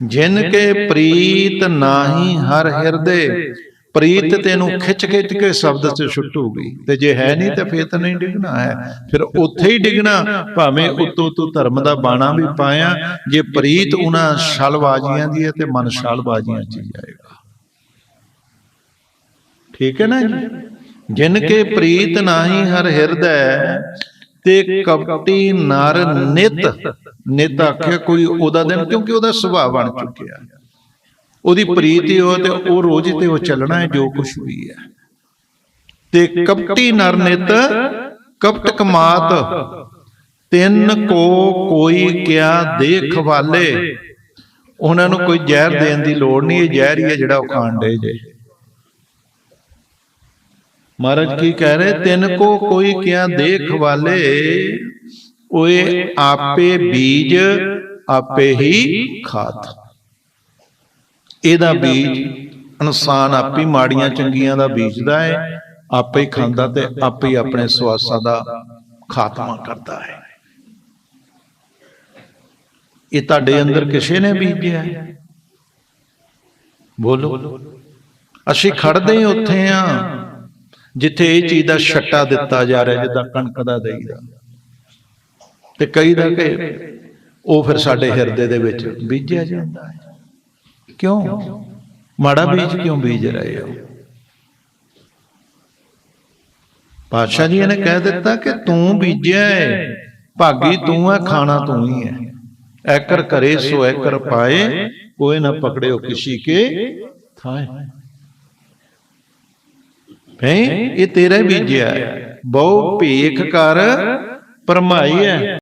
ਜਿਨ ਕੇ ਪ੍ਰੀਤ ਨਾਹੀ ਹਰ ਹਿਰਦੇ। ਪ੍ਰੀਤ ਤੈਨੂੰ ਖਿੱਚ ਖਿੱਚ ਕੇ ਸ਼ਬਦ 'ਚ ਛੁੱਟੂਗੀ ਤੇ ਜੇ ਹੈ ਨਹੀਂ ਤਾਂ ਫੇਰ ਤਾਂ ਨਹੀਂ ਡਿੱਗਣਾ ਹੈ। ਫਿਰ ਉੱਥੇ ਹੀ ਡਿੱਗਣਾ। ਭਾਵੇਂ ਉਤੋਂ ਤੂੰ ਧਰਮ ਦਾ ਬਾਣਾ ਵੀ ਪਾਇਆ ਜੇ ਪ੍ਰੀਤ ਉਹਨਾਂ ਛਲਬਾਜ਼ੀਆਂ ਦੀ ਹੈ ਤੇ ਮਨ ਛਲਬਾਜ਼ੀਆਂ 'ਚ ਹੀ। ਜਾਏਗਾ। ਠੀਕ ਹੈ ਨਾ ਜੀ? ਜਿਨ ਕੇ ਪ੍ਰੀਤ ਨਾਹੀ ਹਰ ਹਿਰਦੈ ਤੇ ਕਪਟੀ ਨਰ ਨਿਤ। ਨਿਤ ਆਖਿਆ ਕੋਈ ਉਹਦਾ ਦਿਨ ਕਿਉਂਕਿ ਉਹਦਾ ਸੁਭਾਅ ਬਣ ਚੁੱਕਿਆ। ਉਹਦੀ ਪ੍ਰੀਤ ਹੀ ਉਹ ਤੇ ਉਹ ਰੋਜ਼ ਤੇ ਉਹ ਚੱਲਣਾ ਹੈ ਜੋ ਕੁਝ ਵੀ ਹੈ। ਤੇ ਕਪਟੀ ਨਰ ਨਿਤ ਕਪਟ ਕਮਾਤ ਤਿੰਨ ਕੋ ਕੋਈ ਕਿਆ ਦੇਖ ਵਾਲੇ। ਉਹਨਾਂ ਨੂੰ ਕੋਈ ਜ਼ਹਿਰ ਦੇਣ ਦੀ ਲੋੜ ਨਹੀਂ ਇਹ ਜ਼ਹਿਰ ਹੀ ਹੈ ਜਿਹੜਾ ਉਹ ਖਾਣ ਦੇ ਜੇ। ਮਹਾਰਾਜ ਕੀ ਕਹਿ ਰਹੇ? ਤਿੰਨ ਕੋ ਕੋਈ ਕਿਆ ਦੇਖ ਵਾਲੇ। ਓਏ ਆਪੇ ਬੀਜ ਆਪੇ ਹੀ ਖਾਤ ਇਹਦਾ ਬੀਜ ਇਨਸਾਨ ਆਪੇ ਹੀ ਮਾੜੀਆਂ ਚੰਗੀਆਂ ਦਾ ਬੀਜਦਾ ਹੈ ਆਪੇ ਖਾਂਦਾ ਤੇ ਆਪੇ ਆਪਣੇ ਸਵਾਸਾਂ ਦਾ ਖਾਤਮਾ ਕਰਦਾ ਹੈ। ਇਹ ਤੁਹਾਡੇ ਅੰਦਰ ਕਿਸੇ ਨੇ ਬੀਜਿਆ ਬੋਲੋ। ਅਸੀਂ ਖੜਦੇ ਹੀ ਉੱਥੇ ਆ ਜਿੱਥੇ ਇਹ ਚੀਜ਼ ਦਾ ਛੱਟਾ ਦਿੱਤਾ ਜਾ ਰਿਹਾ ਜਿੱਦਾਂ ਕਣਕ ਦਾ ਦੇਈਦਾ। ਤੇ ਕਈ ਦਾ ਕਿ ਉਹ ਫਿਰ ਸਾਡੇ ਹਿਰਦੇ ਦੇ ਵਿੱਚ ਬੀਜਿਆ ਜਾਂਦਾ ਹੈ। ਕਿਉਂ? ਮਾੜਾ ਬੀਜ ਕਿਉਂ ਬੀਜ ਰਹੇ ਹੋ? ਪਾਤਸ਼ਾਹ ਜੀ ਨੇ ਕਹਿ ਦਿੱਤਾ ਕਿ ਤੂੰ ਬੀਜਿਆ ਹੈ। ਭਾਗੀ ਤੂੰ ਹੈ ਖਾਣਾ ਤੂੰ ਹੀ ਹੈ। ਐਕਰ ਕਰੇ ਸੋ ਐਕਰ ਪਾਏ ਕੋਈ ਨਾ ਪਕੜਿਓ ਕਿਸੀ ਕੇ ਥਾਏ। ਭਈ ਇਹ ਤੇਰਾ ਬੀਜਿਆ। ਬਹੁ ਭੇਖ ਕਰ ਪਰਮਾਈ ਹੈ।